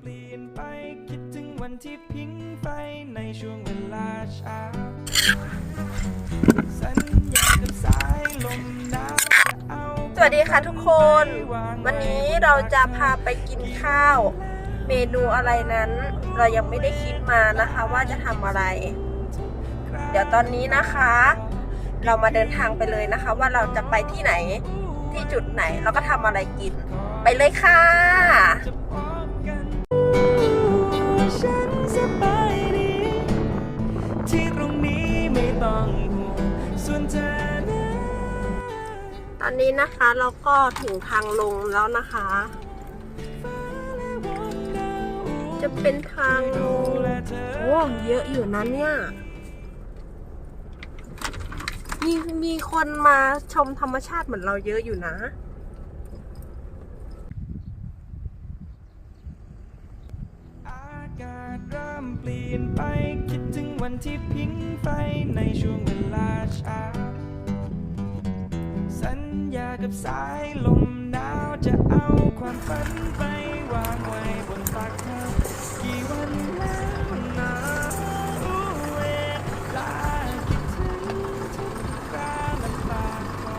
เปลี่ยนไปคิดถึงวันที่พิงไฟในช่วงเวลาเช้า สัญญากับสายลมหนาวจะเอาสวัสดีค่ะทุกคน วันนี้เราจะพาไปกินข้าว เมนูอะไรนั้น เรายังไม่ได้คิดมานะคะว่าจะทำอะไร เดี๋ยวตอนนี้นะคะ เรามาเดินทางไปเลยนะคะ ว่าเราจะไปที่ไหนที่จุดไหนแล้วก็ทำอะไรกิน ไปเลยค่ะ อนนี้นะคะเราก็ถึงทางลงแล้วนะคะ จะเป็นทางลงโอ้เยอะอยู่นะเนี่ย มีมีคนมาชมธรรมชาติเหมือนเราเยอะอยู่นะเริ่มเปลี่ยนไปคิดถึงวันที่พิงไฟในช่วงเวลาเช้า สัญญากับสายลมหนาวจะเอาความฝันไปวางไว้บนปากเธอกี่วันแล้วนะอู้เวลาคิดถึงทุกคราน้ำตาคลอ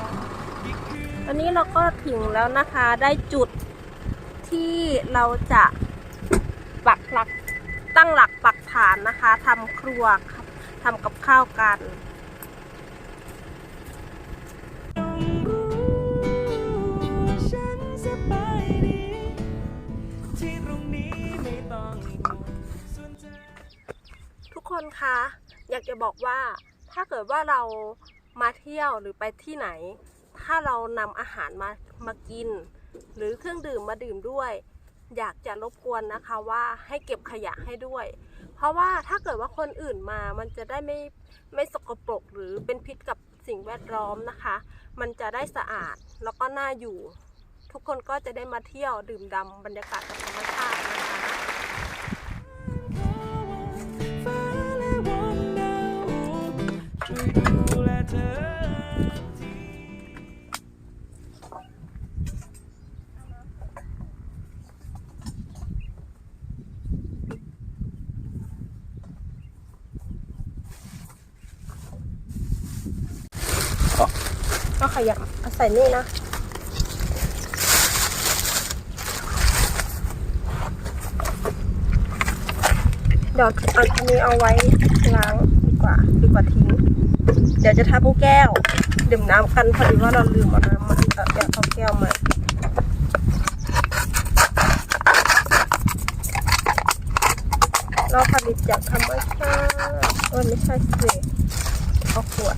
กี่คืน ตอนนี้เราก็ถึงแล้วนะคะได้จุดที่เราจะปักหลักตั้งหลักปักฐานนะคะทำครัวครับทำกับข้าวกัน คนคะ อยากจะบอกว่าถ้าเกิดว่าเรามาเที่ยวหรือไปที่ไหน ถ้าเรานำอาหารมามากิน หรือเครื่องดื่มมาดื่มด้วย อยากจะรบกวนนะคะว่าให้เก็บขยะให้ด้วย เพราะว่าถ้าเกิดว่าคนอื่นมามันจะได้ไม่ไม่สกปรกหรือเป็นพิษกับสิ่งแวดล้อมนะคะ มันจะได้สะอาดแล้วก็น่าอยู่ ทุกคนก็จะได้มาเที่ยวดื่มดำบรรยากาศธรรมชาตินะคะ ขยำเอาใส่นี่นะเดี๋ยวอันนี้เอาไว้ล้างดีกว่าดีกว่าทิ้ง เดี๋ยวจะทำแก้วดื่มน้ำกันพอดีว่าเราลืมเอาน้ำมาเออเดี๋ยวเอาแก้วมาเราผลิตจากธรรมชาติเออไม่ใช่สิเอาขวด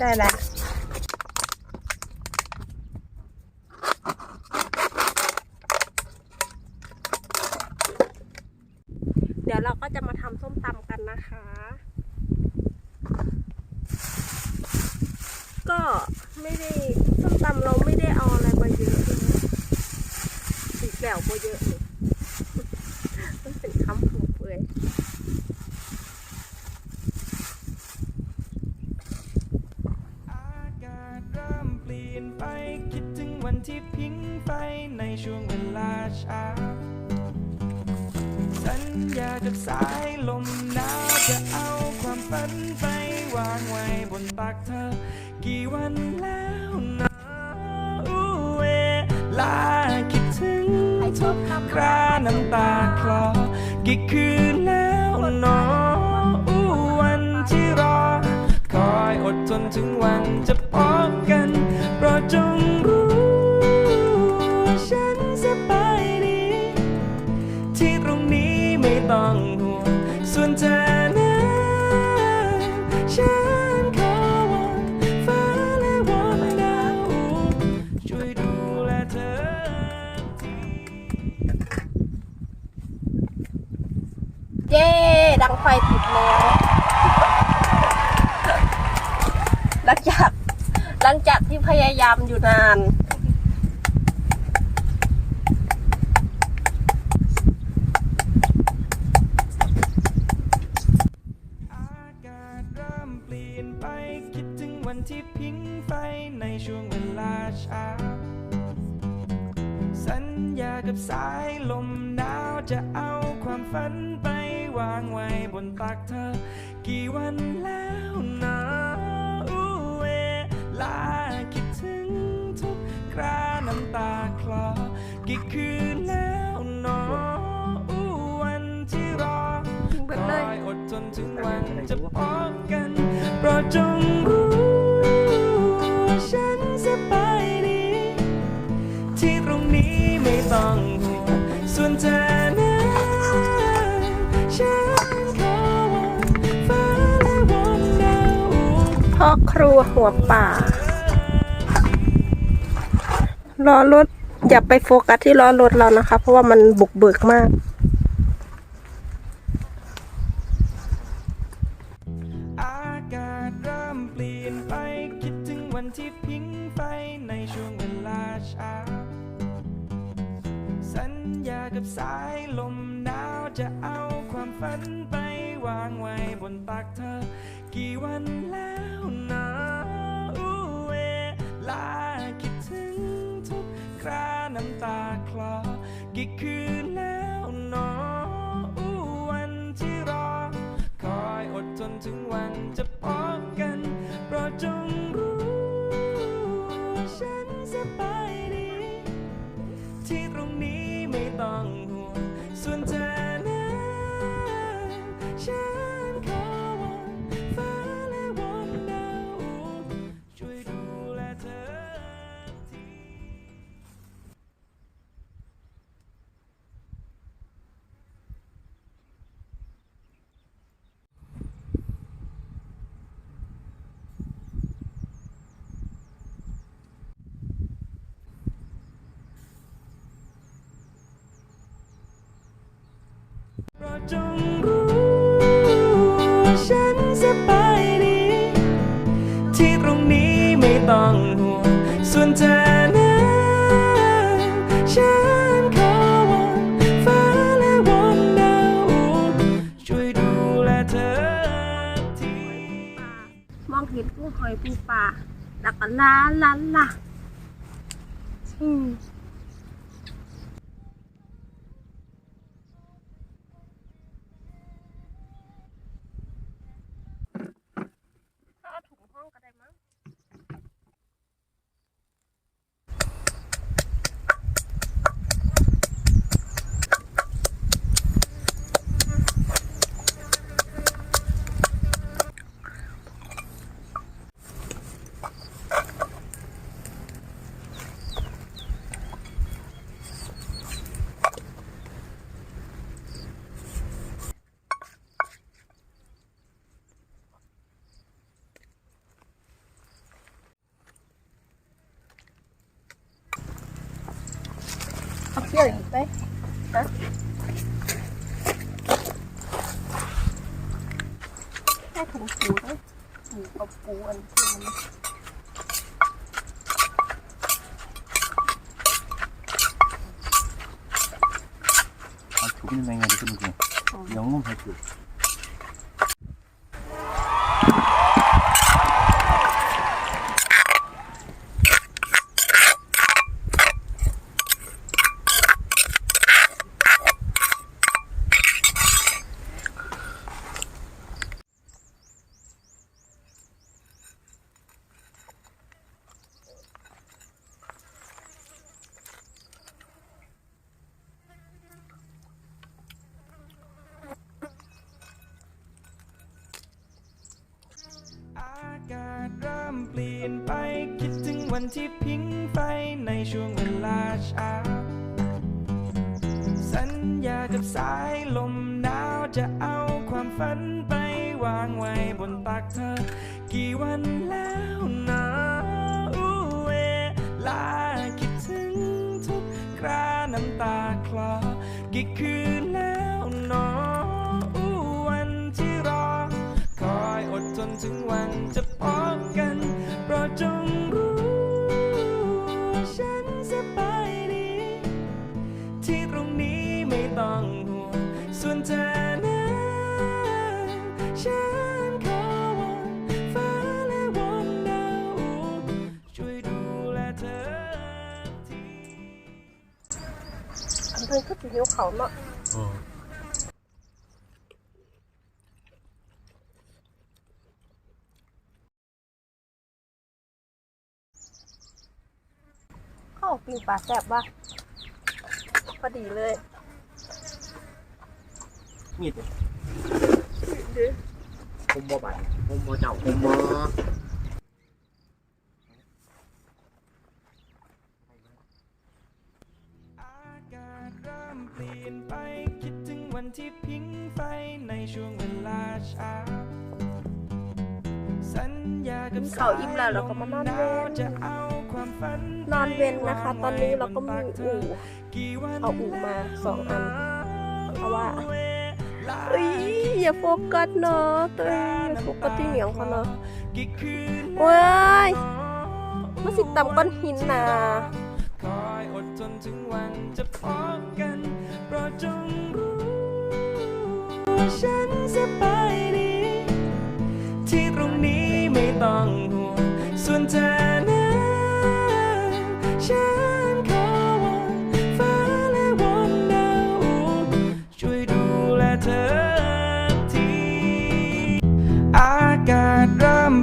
ได้แล้ว เดี๋ยวเราก็จะมาทำส้มตำกันนะคะ ก็ไม่ได้ส้มตำเราไม่ได้เอาอะไรมาเยอะเลยสีแก้วมาเยอะ ช่วงเวลาเช้า สัญญากับสายลมหนาวจะเอาความฝันไปวางไว้บนปากเธอ กี่วันแล้วนะอู้เวลาคิดถึงทุกคราน้ำตาคลอ กี่คืนแล้วเนออู้วันที่รอ คอยอดทนถึงวันจะพบกันโปรดจงรู้ ส่วนเธอนั้นฉันขอวอนฟ้าและวอนดาวช่วยดูแลเธอทีเย้ ดังไฟติดแล้วหลังจากหลังจากที่พยายามอยู่นาน ที่พิงไฟในช่วงเวลาเช้า สัญญากับสายลมหนาวจะเอาความฝันไปวางไว้บนตักเธอ กี่วันแล้วนะอู้เวลาคิดถึงทุกคราน้ำตาคลอ กี่คืนแล้วเนอวันที่รอคอยยอดทนถึงวันจะพบกัน โปรดจงรู้ พ่อครัวหัวป่า ล้อรถอย่าไปโฟกัสที่ล้อรถเรานะคะ เพราะว่ามันบุกเบิกมาก อากาศเริ่มเปลี่ยนไปคิดถึงวันที่พิงไฟในช่วงเวลาเช้า สัญญากับสายลมหนาวจะเอาความฝันไปวางไว้บนตักเธอ กี่วันแล้ว ว่ จงรู้ว่าฉันสบายดี ที่ตรงนี้ไม่ต้องห่วง ส่วนเธอนั้นฉันขอวอนฟ้าและวอนดาวช่วยดูแลเธอที มองเห็นกุ้งหอยปูปลาแล้วก็ล้านล้านล่ะอืม 없고 안 좋은 아, 독일 맹아리 그런 거. 영어 발표. ปลี่ยนไปคิดถึงวันที่พิงไฟในช่วงเวลาเช้า สัญญากับสายลมหนาวจะเอาความฝันไปวางไว้บนตักเธอ กี่วันแล้วนะอู้เวลาคิดถึงทุกคราน้ำตาคลอ กี่คืนแล้วเนออู้วันที่รอ คอยอดทนถึงวันจะพบ ที่ตรงนี้ไม่ต้องห่วง ส่วนเธอนั้นฉันขอวันฟ้าและวอนดาวช่วยดูแลเธอทีอันเพิ่นอเหี้ยวเขาวเนาะเข้าวปิ้งปลาแซบว่ะ อดีเลยมีดเนี่ยผมบ่บาดผมบ่เจ้าผมบ่อากาศเริ่มเปลี่ยนไปคิดถึงวันที่พิงไฟในช่วงเวลาเช้าสัญญากับกินข้าวอิ่มแล้วเราก็มานอนเว้นจะเอาความฝั นนอนเว้นนะคะ ตอนนี้เราก็มีอู่กี่วันเอาอู่มาสองอัน เพราะว่าเวลาเอ้ยอย่าโฟกัสเนาะตัวเองอย่าโฟกัสที่เหนียงเขาเนาะกี่คืนโอ้ยมาสิตำก้อนหินนะคอยอดทนถึงวันจะพบกันโปรดจงรู้ว่าฉันสบายดีที่ตรงนี้ไม่ต้องห่วงส่วนเธอ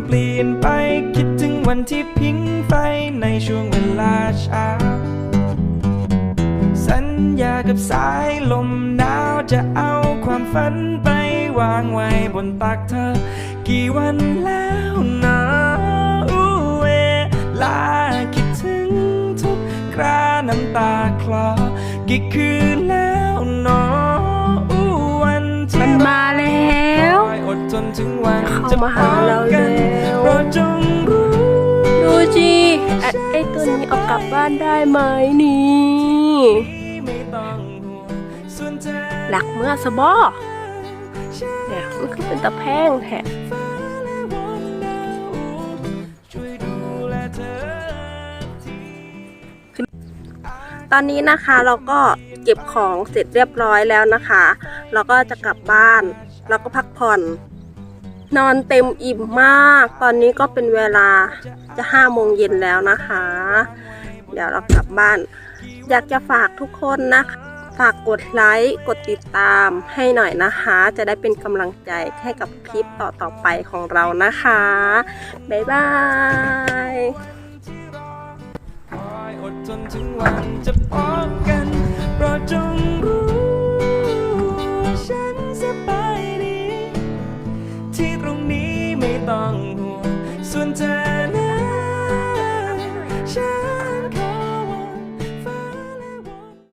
เริ่มเปลี่ยนไปคิดถึงวันที่พิงไฟในช่วงเวลาเช้า สัญญากับสายลมหนาวจะเอาความฝันไปวางไว้บนตักเธอ กี่วันแล้วนะอู้เวลาคิดถึงทุกคราน้ำตาคลอกี่คืนแล้วเนออู้วันที่มันมาแล้วคอยอดทนถึงวัน เข้าจะมาหา ตัวนี้เอากลับบ้านได้ไหมนี่หลักเมื่อสบอเนี่ยมันคือเป็นตะแพงแท้ฟ้าและวอนแทีตอนนี้นะคะเราก็เก็บของเสร็จเรียบร้อยแล้วนะคะ เราก็จะกลับบ้าน เราก็พักผ่อน นอนเต็มอิ่มมาก ตอนนี้ก็เป็นเวลาจะห้าโมงเย็นแล้วนะคะ เดี๋ยวเรากลับบ้าน อยากจะฝากทุกคนนะคะฝากกดไลค์กดติดตามให้หน่อยนะคะ จะได้เป็นกำลังใจให้กับคลิปต่อๆไปของเรานะคะ บ๊ายบายอดทนถึงวันจะพบกันโปรดจงรู้ฉันสบาย ต้องห่วงส่วนเธอ